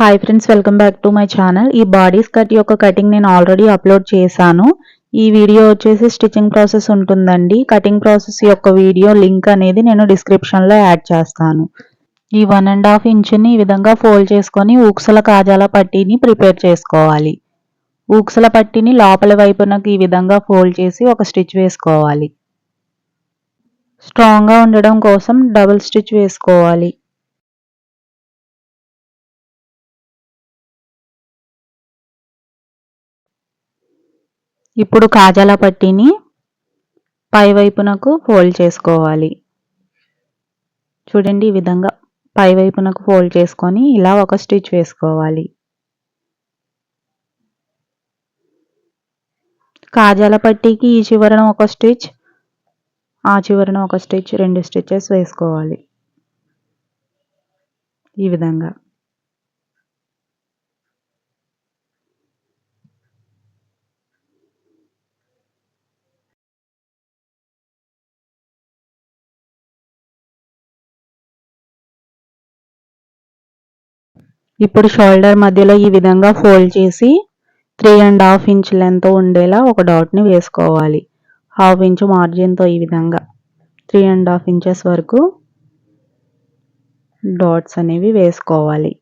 Hi friends welcome back to my channel ఈ bodies cut యొక్క cutting నేను already upload చేశాను. ఈ వీడియో వచ్చేసి స్టిచ్చింగ్ ప్రాసెస్ ఉంటుందండి. కటింగ్ ప్రాసెస్ యొక్క వీడియో లింక్ అనేది నేను డిస్క్రిప్షన్లో యాడ్ చేస్తాను. ఈ వన్ అండ్ హాఫ్ ఇంచుని ఈ విధంగా ఫోల్డ్ చేసుకొని ఊక్సల కాజాల పట్టీని ప్రిపేర్ చేసుకోవాలి. ఊక్సల పట్టీని లోపల వైపునకు ఈ విధంగా ఫోల్డ్ చేసి ఒక స్టిచ్ వేసుకోవాలి. స్ట్రాంగ్గా ఉండడం కోసం డబుల్ స్టిచ్ వేసుకోవాలి. ఇప్పుడు కాజాల పట్టీని పై వైపునకు ఫోల్డ్ చేసుకోవాలి. చూడండి ఈ విధంగా పై వైపునకు ఫోల్డ్ చేసుకొని ఇలా ఒక స్టిచ్ వేసుకోవాలి. కాజాల పట్టీకి ఈ చివరన ఒక స్టిచ్ ఆ చివరన ఒక స్టిచ్ రెండు స్టిచెస్ వేసుకోవాలి. ఈ విధంగా. ఇప్పుడు షోల్డర్ మధ్యలో ఈ విధంగా ఫోల్డ్ చేసి three and half inch length ఉండేలా ఒక డాట్ని వేసుకోవాలి. హాఫ్ ఇంచ్ మార్జిన్తో ఈ విధంగా త్రీ అండ్ హాఫ్ ఇంచెస్ వరకు డాట్స్ అనేవి వేసుకోవాలి.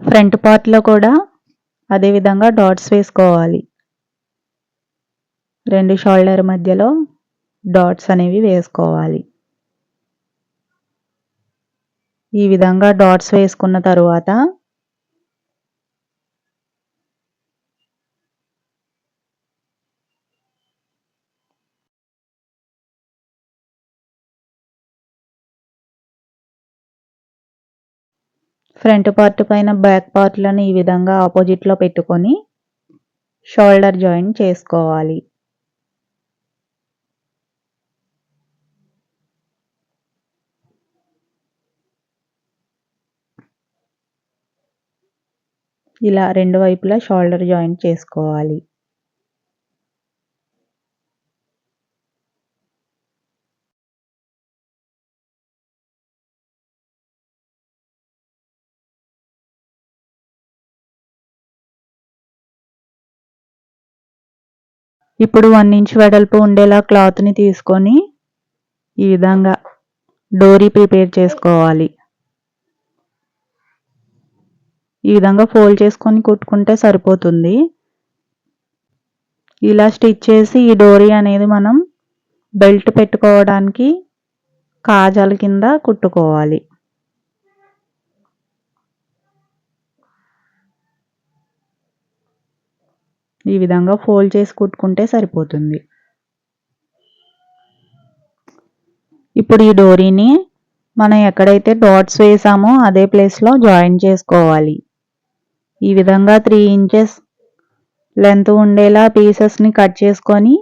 ఫ్రంట్ పార్ట్లో కూడా అదేవిధంగా డాట్స్ వేసుకోవాలి. రెండు షోల్డర్ మధ్యలో డాట్స్ అనేవి వేసుకోవాలి. ఈ విధంగా డాట్స్ వేసుకున్న తరువాత ఫ్రంట్ పార్ట్ పైన బ్యాక్ పార్ట్లను ఈ విధంగా ఆపోజిట్లో పెట్టుకొని షోల్డర్ జాయింట్ చేసుకోవాలి. ఇలా రెండు వైపులా షోల్డర్ జాయింట్ చేసుకోవాలి. ఇప్పుడు వన్ ఇంచ్ వెడల్పు ఉండేలా క్లాత్ని తీసుకొని ఈ విధంగా డోరీ ప్రిపేర్ చేసుకోవాలి. ఈ విధంగా ఫోల్డ్ చేసుకొని కుట్టుకుంటే సరిపోతుంది. ఇలా స్టిచ్ చేసి ఈ డోరీ అనేది మనం బెల్ట్ పెట్టుకోవడానికి కాజాల కింద కుట్టుకోవాలి. ఈ విధంగా ఫోల్డ్ చేసి కుట్టుకుంటే సరిపోతుంది. ఇప్పుడు ఈ డోరీని మనం ఎక్కడైతే డాట్స్ వేసామో అదే ప్లేస్లో జాయిన్ చేసుకోవాలి. ఈ విధంగా త్రీ ఇంచెస్ లెంత్ ఉండేలా పీసెస్ని కట్ చేసుకొని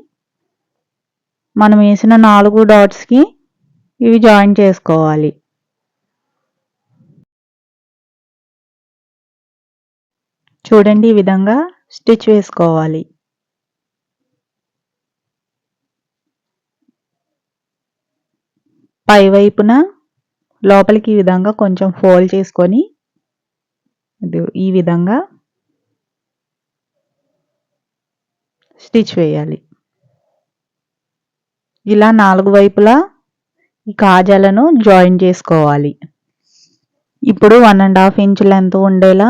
మనం వేసిన నాలుగు డాట్స్కి ఇవి జాయిన్ చేసుకోవాలి. చూడండి ఈ విధంగా స్టిచ్ వేసుకోవాలి. పై వైపున లోపలికి ఈ విధంగా కొంచెం ఫోల్డ్ చేసుకొని ఈ విధంగా స్టిచ్ వేయాలి. ఇలా నాలుగు వైపులా ఈ కాజాలను జాయిన్ చేసుకోవాలి. ఇప్పుడు one and half inch length ఉండేలా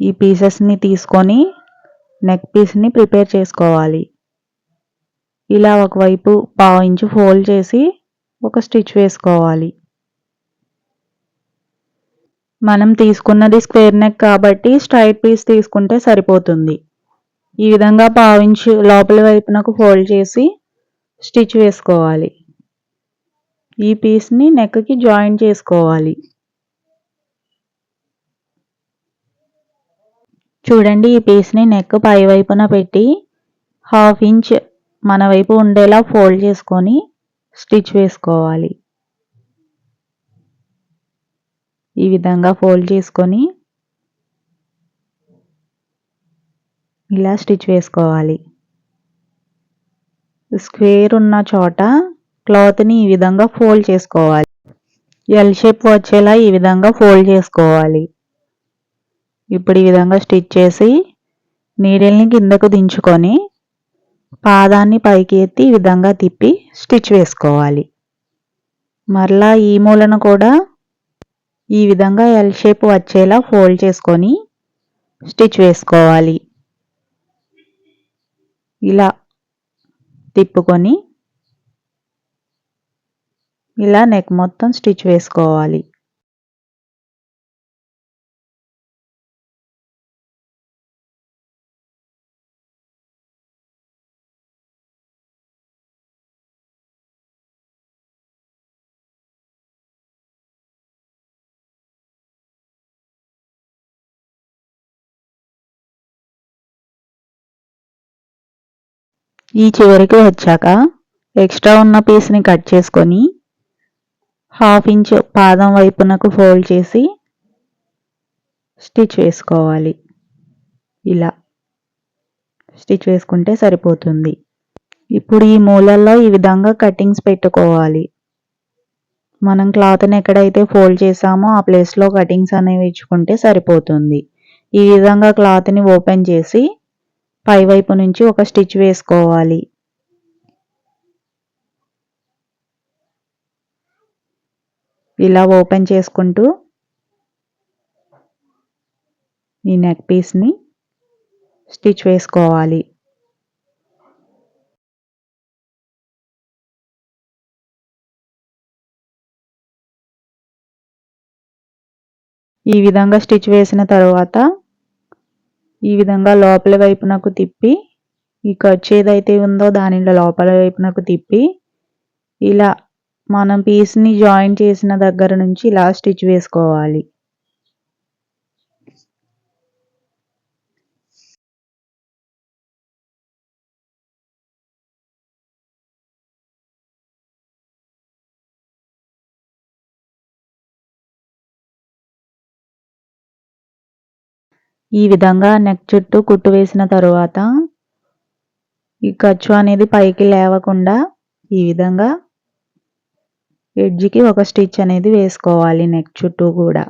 ఈ పీసెస్ని తీసుకొని నెక్ పీస్ని ప్రిపేర్ చేసుకోవాలి. ఇలా ఒకవైపు పావు ఇంచు ఫోల్డ్ చేసి ఒక స్టిచ్ వేసుకోవాలి. మనం తీసుకున్నది స్క్వేర్ నెక్ కాబట్టి స్ట్రైట్ పీస్ తీసుకుంటే సరిపోతుంది. ఈ విధంగా పావించు లోపల వైపునకు ఫోల్డ్ చేసి స్టిచ్ వేసుకోవాలి. ఈ పీస్ని నెక్కి జాయిన్ చేసుకోవాలి. చూడండి ఈ పీస్ని నెక్ పై వైపున పెట్టి హాఫ్ ఇంచ్ మన వైపు ఉండేలా ఫోల్డ్ చేసుకొని స్టిచ్ వేసుకోవాలి. ఈ విధంగా ఫోల్డ్ చేసుకొని ఇలా స్టిచ్ వేసుకోవాలి. స్క్వేర్ ఉన్న చోట క్లాత్ని ఈ విధంగా ఫోల్డ్ చేసుకోవాలి. ఎల్ షేప్ వచ్చేలా ఈ విధంగా ఫోల్డ్ చేసుకోవాలి. ఇప్పుడు ఈ విధంగా స్టిచ్ చేసి నీడిల్ని కిందకు దించుకొని పాదాన్ని పైకి ఎత్తి ఈ విధంగా తిప్పి స్టిచ్ వేసుకోవాలి. మరలా ఈ మూలను కూడా ఈ విధంగా ఎల్ షేప్ వచ్చేలా ఫోల్డ్ చేసుకొని స్టిచ్ వేసుకోవాలి. ఇలా తిప్పుకొని ఇలా నెక్ మొత్తం స్టిచ్ వేసుకోవాలి. ఈ చివరికి వచ్చాక ఎక్స్ట్రా ఉన్న పీస్ని కట్ చేసుకొని హాఫ్ ఇంచ్ పాదం వైపునకు ఫోల్డ్ చేసి స్టిచ్ వేసుకోవాలి. ఇలా స్టిచ్ వేసుకుంటే సరిపోతుంది. ఇప్పుడు ఈ మూలల్లో ఈ విధంగా కటింగ్స్ పెట్టుకోవాలి. మనం క్లాత్ని ఎక్కడైతే ఫోల్డ్ చేసామో ఆ ప్లేస్లో కటింగ్స్ అనేవి ఇచ్చుకుంటే సరిపోతుంది. ఈ విధంగా క్లాత్ని ఓపెన్ చేసి పై వైపు నుంచి ఒక స్టిచ్ వేసుకోవాలి. ఇలా ఓపెన్ చేసుకుంటూ ఈ నెక్ పీస్ని స్టిచ్ వేసుకోవాలి. ఈ విధంగా స్టిచ్ వేసిన తర్వాత ఈ విధంగా లోపల వైపునకు తిప్పి ఈ ఖర్చు ఏదైతే ఉందో దానిలో లోపల వైపునకు తిప్పి ఇలా మనం పీస్ని జాయిన్ చేసిన దగ్గర నుంచి ఇలా స్టిచ్ వేసుకోవాలి. ఈ విధంగా నెక్ చుట్టూ కుట్టు వేసిన తరువాత ఈ ఖర్చు అనేది పైకి లేవకుండా ఈ విధంగా ఎడ్జ్కి ఒక స్టిచ్ అనేది వేసుకోవాలి నెక్ చుట్టూ కూడా.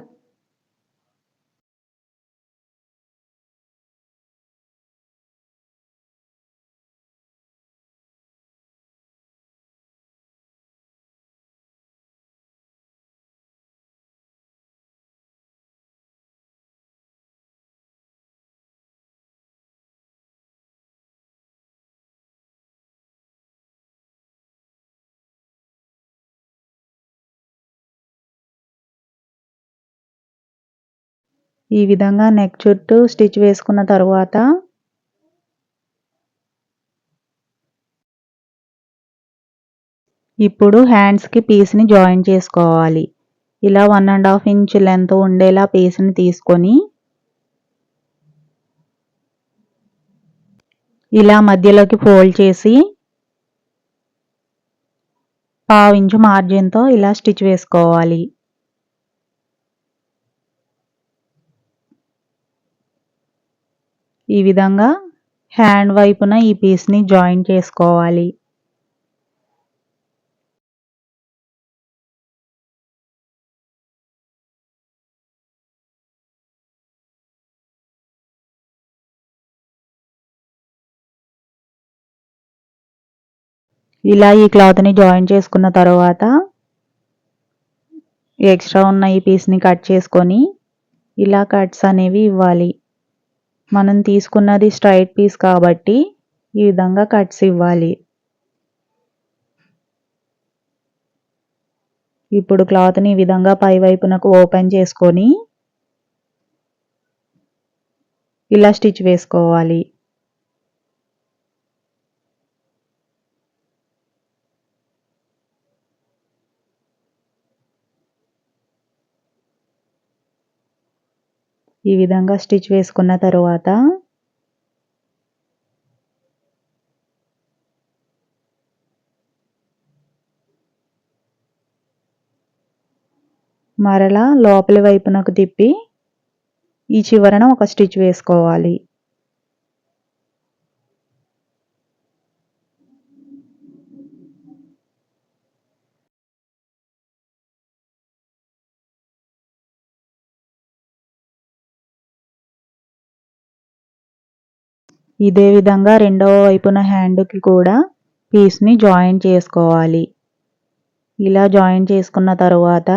ఈ విధంగా నెక్ చుట్టూ స్టిచ్ వేసుకున్న తర్వాత ఇప్పుడు హ్యాండ్స్కి పీస్ని జాయిన్ చేసుకోవాలి. ఇలా one and half inch length ఉండేలా పీస్ని తీసుకొని ఇలా మధ్యలోకి ఫోల్డ్ చేసి పావు ఇంచు మార్జిన్తో ఇలా స్టిచ్ వేసుకోవాలి. ఈ విధంగా హ్యాండ్ వైపున ఈ పీస్ని జాయిన్ చేసుకోవాలి. ఇలా ఈ క్లాత్ని జాయిన్ చేసుకున్న తర్వాత ఎక్స్ట్రా ఉన్న ఈ పీస్ని కట్ చేసుకొని ఇలా కట్స్ అనేవి ఇవ్వాలి. మనం తీసుకున్నది స్ట్రైట్ పీస్ కాబట్టి ఈ విధంగా కట్స్ ఇవ్వాలి. ఇప్పుడు క్లాత్ని ఈ విధంగా పై వైపునకు ఓపెన్ చేసుకొని ఇలా స్టిచ్ వేసుకోవాలి. ఈ విధంగా స్టిచ్ వేసుకున్న తరువాత మరలా లోపలి వైపునకు తిప్పి ఈ చివరన ఒక స్టిచ్ వేసుకోవాలి. ఇదే విధంగా రెండవ వైపున హ్యాండ్కి కూడా పీస్ని జాయిన్ చేసుకోవాలి. ఇలా జాయిన్ చేసుకున్న తరువాత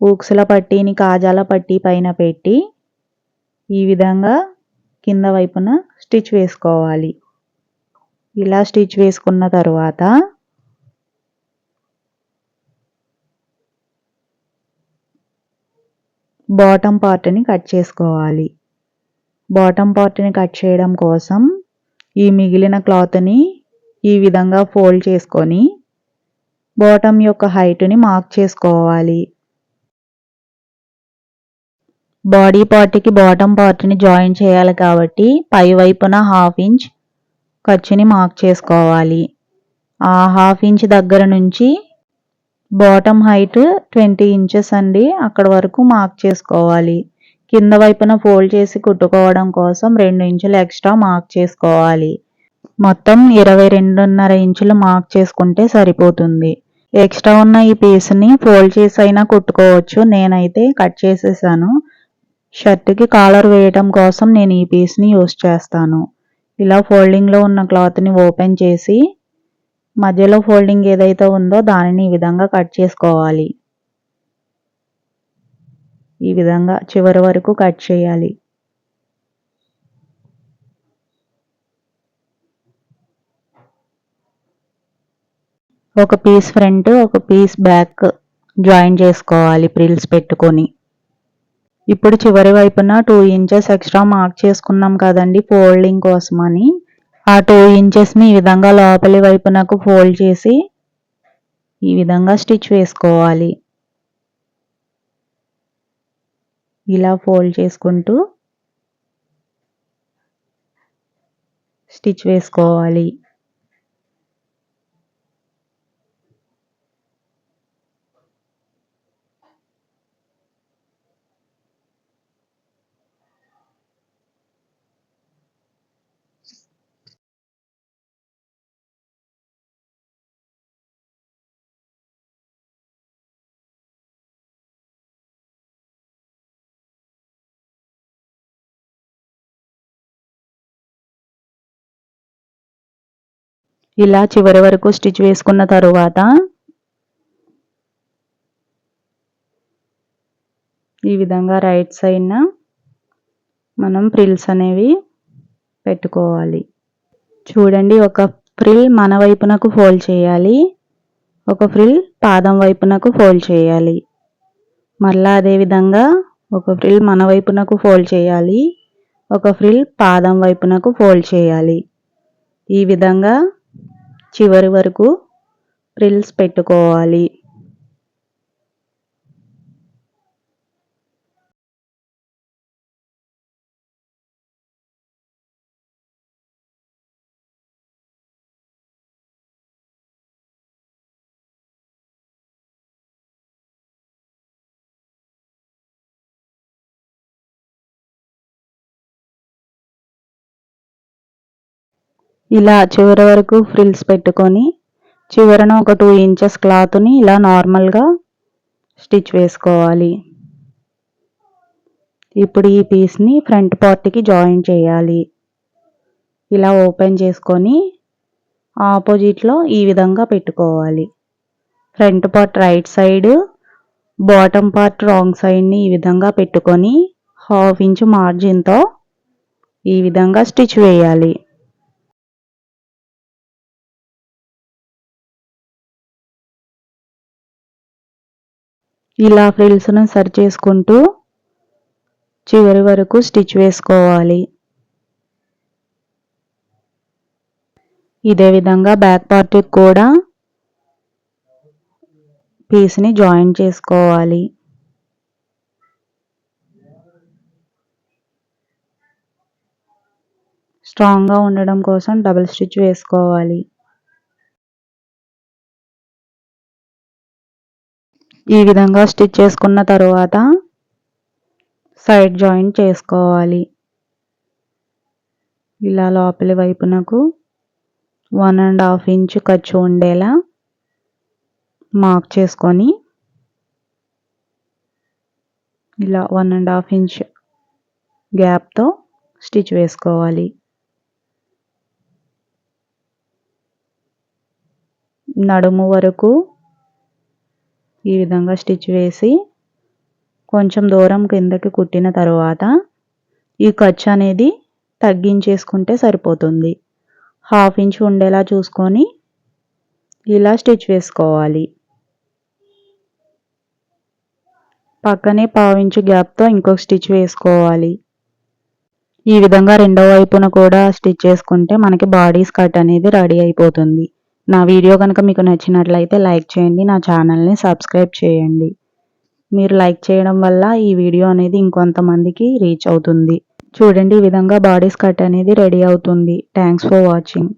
ఊక్సుల పట్టీని కాజాల పట్టీ పైన పెట్టి ఈ విధంగా కింద వైపున స్టిచ్ వేసుకోవాలి. ఇలా స్టిచ్ వేసుకున్న తరువాత బాటమ్ పార్ట్ని కట్ చేసుకోవాలి. బాటమ్ పార్ట్ని కట్ చేయడం కోసం ఈ మిగిలిన క్లాత్ని ఈ విధంగా ఫోల్డ్ చేసుకొని బాటమ్ యొక్క హైట్ని మార్క్ చేసుకోవాలి. బాడీ పార్ట్కి బాటమ్ పార్ట్ని జాయిన్ చేయాలి కాబట్టి పై వైపున హాఫ్ ఇంచ్ ఖర్చుని మార్క్ చేసుకోవాలి. ఆ హాఫ్ ఇంచ్ దగ్గర నుంచి బాటమ్ హైట్ ట్వంటీ ఇంచెస్ అండి. అక్కడ వరకు మార్క్ చేసుకోవాలి. కింద వైపున ఫోల్డ్ చేసి కుట్టుకోవడం కోసం రెండు ఇంచులు ఎక్స్ట్రా మార్క్ చేసుకోవాలి. మొత్తం ఇరవై రెండున్నర ఇంచులు మార్క్ చేసుకుంటే సరిపోతుంది. ఎక్స్ట్రా ఉన్న ఈ పీస్ని ఫోల్డ్ చేసి అయినా కుట్టుకోవచ్చు. నేనైతే కట్ చేసేసాను. షర్ట్కి కాలర్ వేయటం కోసం నేను ఈ పీస్ని యూస్ చేస్తాను. ఇలా ఫోల్డింగ్లో ఉన్న క్లాత్ని ఓపెన్ చేసి మధ్యలో ఫోల్డింగ్ ఏదైతే ఉందో దానిని ఈ విధంగా కట్ చేసుకోవాలి. ఈ విధంగా చివరి వరకు కట్ చేయాలి. ఒక పీస్ ఫ్రంట్ ఒక పీస్ బ్యాక్ జాయిన్ చేసుకోవాలి ప్రిల్స్ పెట్టుకొని. ఇప్పుడు చివరి వైపున టూ ఇంచెస్ ఎక్స్ట్రా మార్క్ చేసుకున్నాం కదండి ఫోల్డింగ్ కోసమని. ఆ టూ ఇంచెస్ని ఈ విధంగా లోపలి వైపునకు ఫోల్డ్ చేసి ఈ విధంగా స్టిచ్ వేసుకోవాలి. ఇలా ఫోల్డ్ చేసుకుంటూ స్టిచ్ వేసుకోవాలి. ఇలా చివరి వరకు స్టిచ్ వేసుకున్న తరువాత ఈ విధంగా రైట్ సైడ్న మనం ప్రిల్స్ అనేవి పెట్టుకోవాలి. చూడండి ఒక ఫ్రిల్ మన వైపునకు ఫోల్డ్ చేయాలి. ఒక ఫ్రిల్ పాదం వైపునకు ఫోల్డ్ చేయాలి. మళ్ళా అదేవిధంగా ఒక ఫ్రిల్ మన వైపునకు ఫోల్డ్ చేయాలి. ఒక ఫ్రిల్ పాదం వైపునకు ఫోల్డ్ చేయాలి. ఈ విధంగా చివరి వరకు ప్రిల్స్ పెట్టుకోవాలి. ఇలా చివరి వరకు ఫ్రిల్స్ పెట్టుకొని చివరన ఒక టూ ఇంచెస్ క్లాత్ని ఇలా నార్మల్గా స్టిచ్ వేసుకోవాలి. ఇప్పుడు ఈ పీస్ని ఫ్రంట్ పార్ట్కి జాయిన్ చేయాలి. ఇలా ఓపెన్ చేసుకొని ఆపోజిట్లో ఈ విధంగా పెట్టుకోవాలి. Front part right side bottom part wrong సైడ్ని ఈ విధంగా పెట్టుకొని హాఫ్ ఇంచ్ మార్జిన్తో ఈ విధంగా స్టిచ్ వేయాలి. ఇలా ఫ్రిల్స్ను సరి చేసుకుంటూ చివరి వరకు స్టిచ్ వేసుకోవాలి. ఇదే విధంగా బ్యాక్ పార్ట్కి కూడా పీస్ని జాయిన్ చేసుకోవాలి. స్ట్రాంగ్గా ఉండడం కోసం డబుల్ స్టిచ్ వేసుకోవాలి. ఈ విధంగా స్టిచ్ చేసుకున్న తరువాత సైడ్ జాయింట్ చేసుకోవాలి. ఇలా లోపలి వైపునకు వన్ అండ్ హాఫ్ ఇంచ్ ఖర్చు ఉండేలా మార్క్ చేసుకొని ఇలా వన్ అండ్ హాఫ్ ఇంచ్ గ్యాప్తో స్టిచ్ వేసుకోవాలి. నడుము వరకు ఈ విధంగా స్టిచ్ వేసి కొంచెం దూరం కిందకి కుట్టిన తర్వాత ఈ ఖర్చు అనేది తగ్గించేసుకుంటే సరిపోతుంది. హాఫ్ ఇంచ్ ఉండేలా చూసుకొని ఇలా స్టిచ్ వేసుకోవాలి. పక్కనే పావించు గ్యాప్తో ఇంకొక స్టిచ్ వేసుకోవాలి. ఈ విధంగా రెండో వైపున కూడా స్టిచ్ చేసుకుంటే మనకి బాడీస్ కట్ అనేది రెడీ అయిపోతుంది. నా వీడియో కనుక మీకు నచ్చినట్లయితే లైక్ చేయండి నా ఛానల్ని సబ్స్క్రైబ్ చేయండి. మీరు లైక్ చేయడం వల్ల ఈ వీడియో అనేది ఇంకొంతమందికి రీచ్ అవుతుంది. చూడండి ఈ విధంగా బాడీస్ కట్ అనేది రెడీ అవుతుంది. Thanks for watching